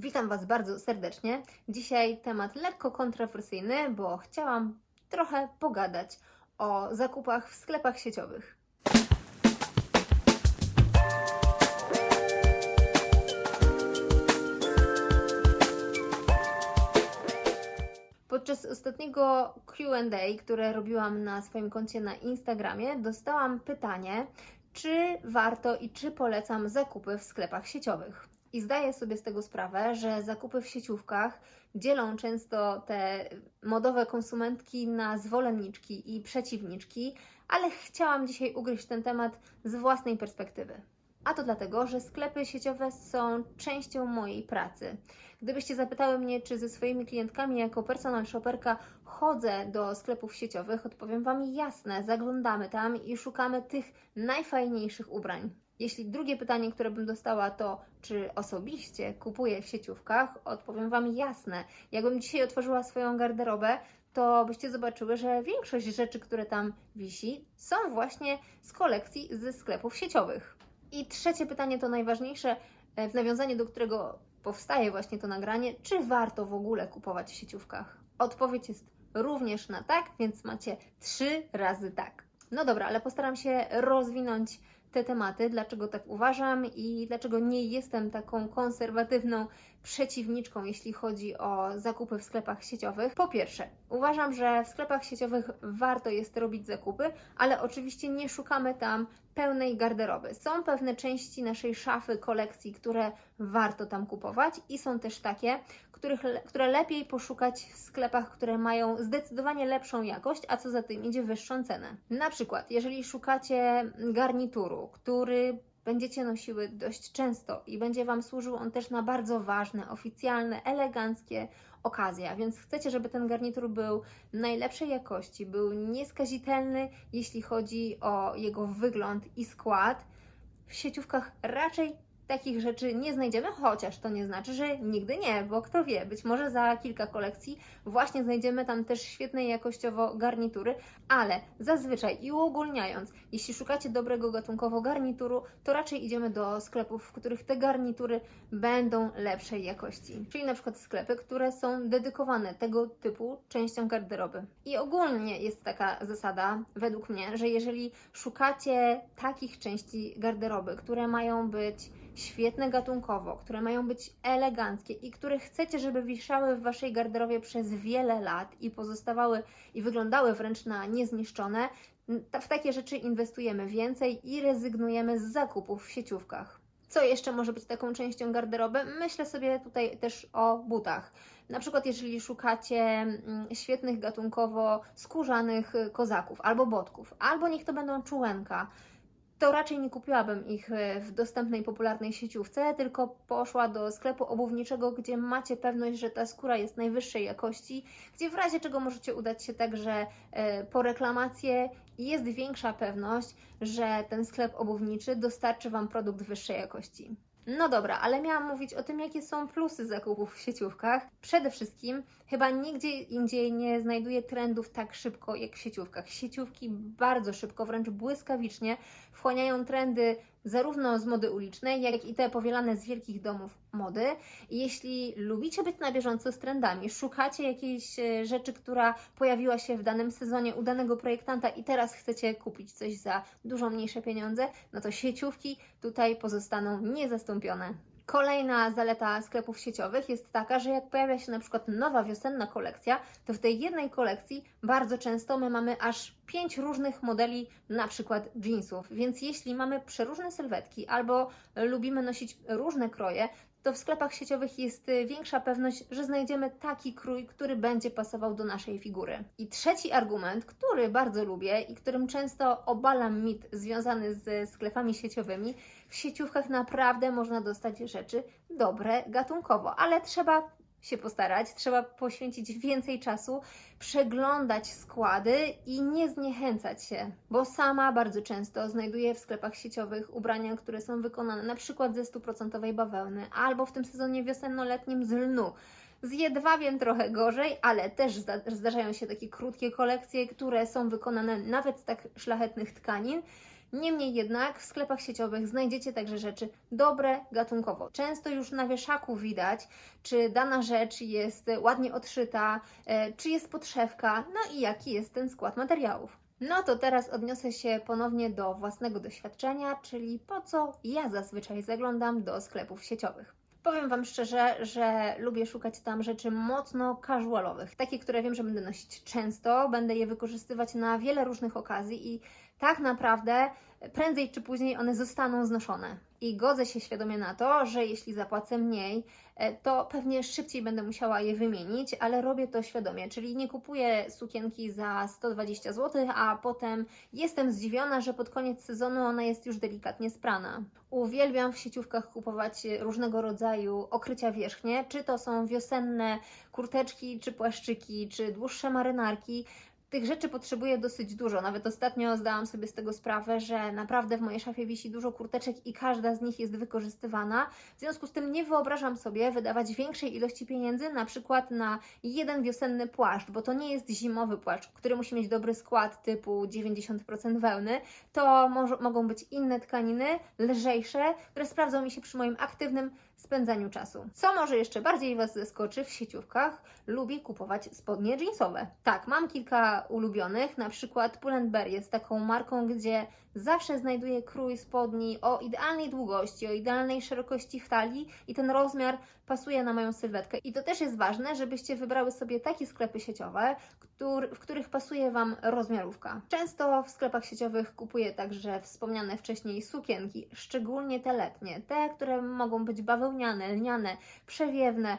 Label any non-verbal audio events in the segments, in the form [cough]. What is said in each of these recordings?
Witam Was bardzo serdecznie. Dzisiaj temat lekko kontrowersyjny, bo chciałam trochę pogadać o zakupach w sklepach sieciowych. Podczas ostatniego QA, które robiłam na swoim koncie na Instagramie, dostałam pytanie, czy warto i czy polecam zakupy w sklepach sieciowych. I zdaję sobie z tego sprawę, że zakupy w sieciówkach dzielą często te modowe konsumentki na zwolenniczki i przeciwniczki, ale chciałam dzisiaj ugryźć ten temat z własnej perspektywy. A to dlatego, że sklepy sieciowe są częścią mojej pracy. Gdybyście zapytały mnie, czy ze swoimi klientkami jako personal shopperka chodzę do sklepów sieciowych, odpowiem Wam jasne, zaglądamy tam i szukamy tych najfajniejszych ubrań. Jeśli drugie pytanie, które bym dostała, to czy osobiście kupuję w sieciówkach, odpowiem Wam jasne. Jakbym dzisiaj otworzyła swoją garderobę, to byście zobaczyły, że większość rzeczy, które tam wisi, są właśnie z kolekcji ze sklepów sieciowych. I trzecie pytanie to najważniejsze, e, w nawiązaniu do którego powstaje właśnie to nagranie, czy warto w ogóle kupować w sieciówkach? Odpowiedź jest również na tak, więc macie trzy razy tak. No dobra, ale postaram się rozwinąć te tematy, dlaczego tak uważam i dlaczego nie jestem taką konserwatywną przeciwniczką, jeśli chodzi o zakupy w sklepach sieciowych. Po pierwsze, uważam, że w sklepach sieciowych warto jest robić zakupy, ale oczywiście nie szukamy tam pełnej garderoby. Są pewne części naszej szafy, kolekcji, które warto tam kupować i są też takie, których, które lepiej poszukać w sklepach, które mają zdecydowanie lepszą jakość, a co za tym idzie wyższą cenę. Na przykład, jeżeli szukacie garnituru, który będziecie nosiły dość często i będzie Wam służył on też na bardzo ważne, oficjalne, eleganckie okazje, a więc chcecie, żeby ten garnitur był najlepszej jakości, był nieskazitelny, jeśli chodzi o jego wygląd i skład. W sieciówkach raczej takich rzeczy nie znajdziemy, chociaż to nie znaczy, że nigdy nie, bo kto wie, być może za kilka kolekcji właśnie znajdziemy tam też świetnej jakościowo garnitury, ale zazwyczaj i uogólniając, jeśli szukacie dobrego gatunkowo garnituru, to raczej idziemy do sklepów, w których te garnitury będą lepszej jakości. Czyli na przykład sklepy, które są dedykowane tego typu częściom garderoby. I ogólnie jest taka zasada, według mnie, że jeżeli szukacie takich części garderoby, które mają być świetne gatunkowo, które mają być eleganckie i które chcecie, żeby wiszały w Waszej garderobie przez wiele lat i pozostawały i wyglądały wręcz na niezniszczone, w takie rzeczy inwestujemy więcej i rezygnujemy z zakupów w sieciówkach. Co jeszcze może być taką częścią garderoby? Myślę sobie tutaj też o butach. Na przykład, jeżeli szukacie świetnych gatunkowo skórzanych kozaków albo botków, albo niech to będą czułenka, to raczej nie kupiłabym ich e, w dostępnej, popularnej sieciówce, tylko poszła do sklepu obuwniczego, gdzie macie pewność, że ta skóra jest najwyższej jakości, gdzie w razie czego możecie udać się także e, po reklamację jest większa pewność, że ten sklep obuwniczy dostarczy Wam produkt wyższej jakości. No dobra, ale miałam mówić o tym, jakie są plusy zakupów w sieciówkach. Przede wszystkim, chyba nigdzie indziej nie znajduję trendów tak szybko jak w sieciówkach. Sieciówki bardzo szybko, wręcz błyskawicznie wchłaniają trendy zarówno z mody ulicznej, jak i te powielane z wielkich domów mody. Jeśli lubicie być na bieżąco z trendami, szukacie jakiejś e, rzeczy, która pojawiła się w danym sezonie u danego projektanta i teraz chcecie kupić coś za dużo mniejsze pieniądze, no to sieciówki tutaj pozostaną niezastąpione. Kolejna zaleta sklepów sieciowych jest taka, że jak pojawia się na przykład nowa wiosenna kolekcja, to w tej jednej kolekcji bardzo często my mamy aż pięć różnych modeli, na przykład jeansów. Więc jeśli mamy przeróżne sylwetki albo lubimy nosić różne kroje, to w sklepach sieciowych jest y, większa pewność, że znajdziemy taki krój, który będzie pasował do naszej figury. I trzeci argument, który bardzo lubię i którym często obalam mit związany z sklepami sieciowymi, w sieciówkach naprawdę można dostać rzeczy dobre gatunkowo, ale trzeba się postarać, trzeba poświęcić więcej czasu, przeglądać składy i nie zniechęcać się, bo sama bardzo często znajduję w sklepach sieciowych ubrania, które są wykonane na przykład ze stuprocentowej bawełny albo w tym sezonie wiosenno-letnim z lnu. Z jedwabiem trochę gorzej, ale też zdarzają się takie krótkie kolekcje, które są wykonane nawet z tak szlachetnych tkanin Niemniej jednak w sklepach sieciowych znajdziecie także rzeczy dobre gatunkowo. Często już na wieszaku widać, czy dana rzecz jest ładnie odszyta, e, czy jest podszewka, no i jaki jest ten skład materiałów. No to teraz odniosę się ponownie do własnego doświadczenia, czyli po co ja zazwyczaj zaglądam do sklepów sieciowych. Powiem Wam szczerze, że lubię szukać tam rzeczy mocno casualowych, takie, które wiem, że będę nosić często, będę je wykorzystywać na wiele różnych okazji i tak naprawdę prędzej czy później one zostaną znoszone. I godzę się świadomie na to, że jeśli zapłacę mniej, e, to pewnie szybciej będę musiała je wymienić, ale robię to świadomie, czyli nie kupuję sukienki za 120 zł, a potem jestem zdziwiona, że pod koniec sezonu ona jest już delikatnie sprana. Uwielbiam w sieciówkach kupować różnego rodzaju okrycia wierzchnie, czy to są wiosenne kurteczki, czy płaszczyki, czy dłuższe marynarki. Tych rzeczy potrzebuję dosyć dużo. Nawet ostatnio zdałam sobie z tego sprawę, że naprawdę w mojej szafie wisi dużo kurteczek i każda z nich jest wykorzystywana. W związku z tym nie wyobrażam sobie wydawać większej ilości pieniędzy na przykład na jeden wiosenny płaszcz, bo to nie jest zimowy płaszcz, który musi mieć dobry skład typu 90% wełny. To może, mogą być inne tkaniny, lżejsze, które sprawdzą mi się przy moim aktywnym spędzaniu czasu. Co może jeszcze bardziej Was zaskoczy w sieciówkach? Lubię kupować spodnie jeansowe. Tak, mam kilka ulubionych, na przykład Pull&Bear jest taką marką, gdzie zawsze znajduję krój spodni o idealnej długości, o idealnej szerokości w talii i ten rozmiar pasuje na moją sylwetkę. I to też jest ważne, żebyście wybrały sobie takie sklepy sieciowe, któr, w których pasuje Wam rozmiarówka. Często w sklepach sieciowych kupuję także wspomniane wcześniej sukienki, szczególnie te letnie, te, które mogą być bawełniane, lniane, przewiewne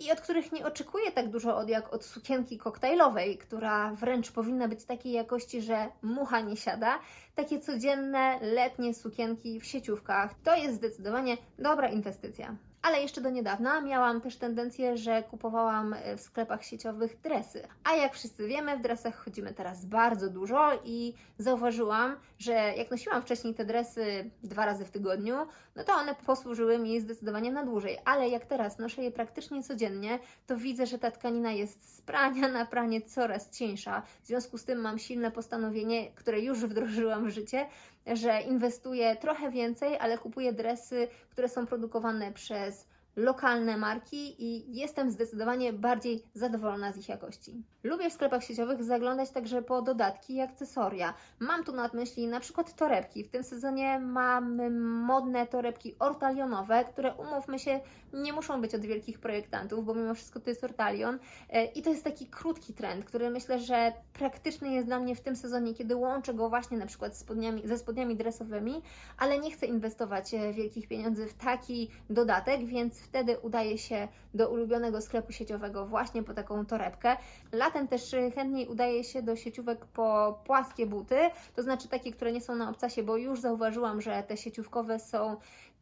i od których nie oczekuję tak dużo od jak od sukienki koktajlowej, która wręcz powinna być takiej jakości, że mucha nie siada. Takie codzienne, letnie sukienki w sieciówkach to jest zdecydowanie dobra inwestycja. Ale jeszcze do niedawna miałam też tendencję, że kupowałam e, w sklepach sieciowych dresy. A jak wszyscy wiemy, w dresach chodzimy teraz bardzo dużo i zauważyłam, że jak nosiłam wcześniej te dresy dwa razy w tygodniu, no to one posłużyły mi zdecydowanie na dłużej. Ale jak teraz noszę je praktycznie codziennie, to widzę, że ta tkanina jest z prania na pranie coraz cieńsza. W związku z tym mam silne postanowienie, które już wdrożyłam życie, że inwestuję trochę więcej, ale kupuję dresy, które są produkowane przez lokalne marki i jestem zdecydowanie bardziej zadowolona z ich jakości. Lubię w sklepach sieciowych zaglądać także po dodatki i akcesoria. Mam tu na myśli na przykład torebki. W tym sezonie mamy modne torebki ortalionowe, które umówmy się, nie muszą być od wielkich projektantów, bo mimo wszystko to jest ortalion E, i to jest taki krótki trend, który myślę, że praktyczny jest dla mnie w tym sezonie, kiedy łączę go właśnie na przykład spodniami, ze spodniami dresowymi, ale nie chcę inwestować e, wielkich pieniędzy w taki dodatek, więc wtedy udaje się do ulubionego sklepu sieciowego właśnie po taką torebkę. Latem też chętniej udaje się do sieciówek po płaskie buty, to znaczy takie, które nie są na obcasie, bo już zauważyłam, że te sieciówkowe są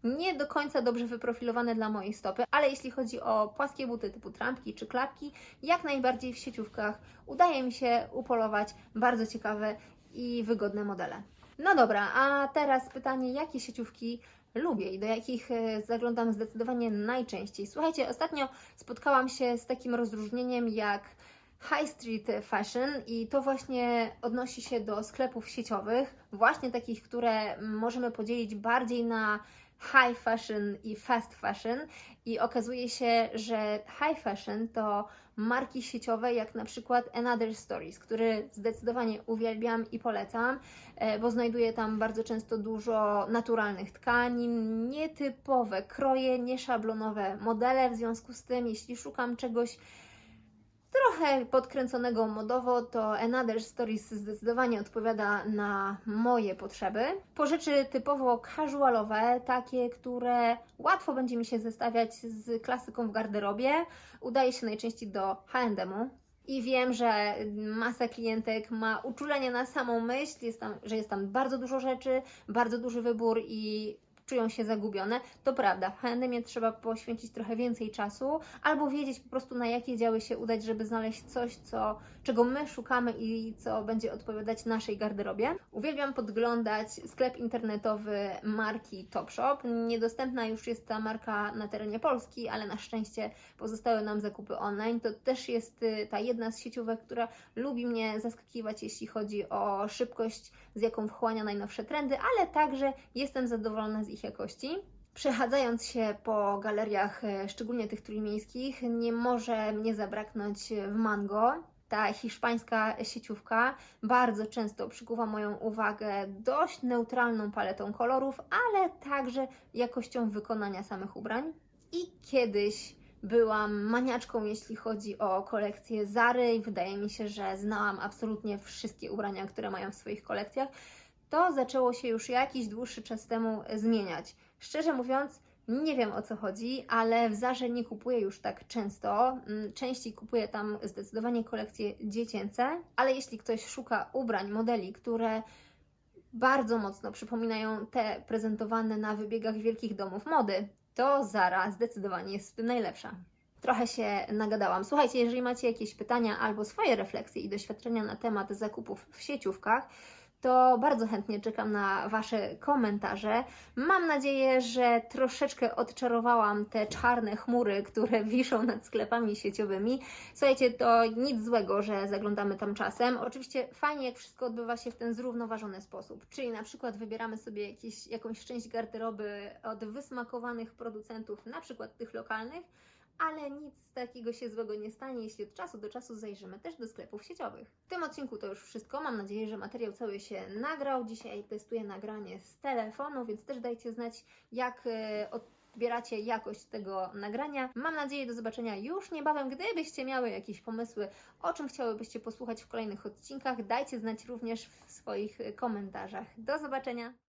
nie do końca dobrze wyprofilowane dla mojej stopy, ale jeśli chodzi o płaskie buty typu trampki czy klapki, jak najbardziej w sieciówkach udaje mi się upolować bardzo ciekawe i wygodne modele. No dobra, a teraz pytanie, jakie sieciówki lubię i do jakich e, zaglądam zdecydowanie najczęściej. Słuchajcie, ostatnio spotkałam się z takim rozróżnieniem jak high street fashion i to właśnie odnosi się do sklepów sieciowych, właśnie takich, które możemy podzielić bardziej na high fashion i fast fashion i okazuje się, że high fashion to marki sieciowe jak na przykład Another Stories, który zdecydowanie uwielbiam i polecam, e, bo znajduję tam bardzo często dużo naturalnych tkanin, nietypowe kroje, nieszablonowe modele, w związku z tym jeśli szukam czegoś trochę podkręconego modowo, to Another Stories zdecydowanie odpowiada na moje potrzeby. Po rzeczy typowo casualowe, takie, które łatwo będzie mi się zestawiać z klasyką w garderobie, udaje się najczęściej do H&M-u. I wiem, że masa klientek ma uczulenie na samą myśl, jest tam, że jest tam bardzo dużo rzeczy, bardzo duży wybór i czują się zagubione. To prawda, w H&M trzeba poświęcić trochę więcej czasu, albo wiedzieć po prostu na jakie działy się udać, żeby znaleźć coś, co, czego my szukamy i co będzie odpowiadać naszej garderobie. Uwielbiam podglądać sklep internetowy marki Topshop. Niedostępna już jest ta marka na terenie Polski, ale na szczęście pozostały nam zakupy online. To też jest y, ta jedna z sieciówek, która lubi mnie zaskakiwać, jeśli chodzi o szybkość, z jaką wchłania najnowsze trendy, ale także jestem zadowolona z ich jakości. Przechadzając się po galeriach, e, szczególnie tych trójmiejskich, nie może mnie zabraknąć w Mango. Ta hiszpańska sieciówka bardzo często przykuwa moją uwagę dość neutralną paletą kolorów, ale także jakością wykonania samych ubrań. I kiedyś byłam maniaczką, jeśli chodzi o kolekcję Zary i wydaje mi się, że znałam absolutnie wszystkie ubrania, które mają w swoich kolekcjach. To zaczęło się już jakiś dłuższy czas temu zmieniać. Szczerze mówiąc, nie wiem o co chodzi, ale w Zarze nie kupuję już tak często. Mm, Częściej kupuję tam zdecydowanie kolekcje dziecięce, ale jeśli ktoś szuka ubrań, modeli, które bardzo mocno przypominają te prezentowane na wybiegach wielkich domów mody, to Zara zdecydowanie jest w tym najlepsza. Trochę się nagadałam. Słuchajcie, jeżeli macie jakieś pytania albo swoje refleksje i doświadczenia na temat zakupów w sieciówkach, to bardzo chętnie czekam na Wasze komentarze. Mam nadzieję, że troszeczkę odczarowałam te czarne chmury, które [laughs] wiszą nad sklepami sieciowymi. Słuchajcie, to nic złego, że zaglądamy tam czasem. Oczywiście fajnie, jak wszystko odbywa się w ten zrównoważony sposób. Czyli na przykład wybieramy sobie jakąś część garderoby od wysmakowanych producentów, na przykład tych lokalnych, ale nic takiego się złego nie stanie, jeśli od czasu do czasu zajrzymy też do sklepów sieciowych. W tym odcinku to już wszystko. Mam nadzieję, że materiał cały się nagrał. Dzisiaj testuję nagranie z telefonu, więc też dajcie znać, jak e, odbieracie jakość tego nagrania. Mam nadzieję do zobaczenia już niebawem. Gdybyście miały jakieś pomysły, o czym chciałybyście posłuchać w kolejnych odcinkach, dajcie znać również w swoich komentarzach. Do zobaczenia!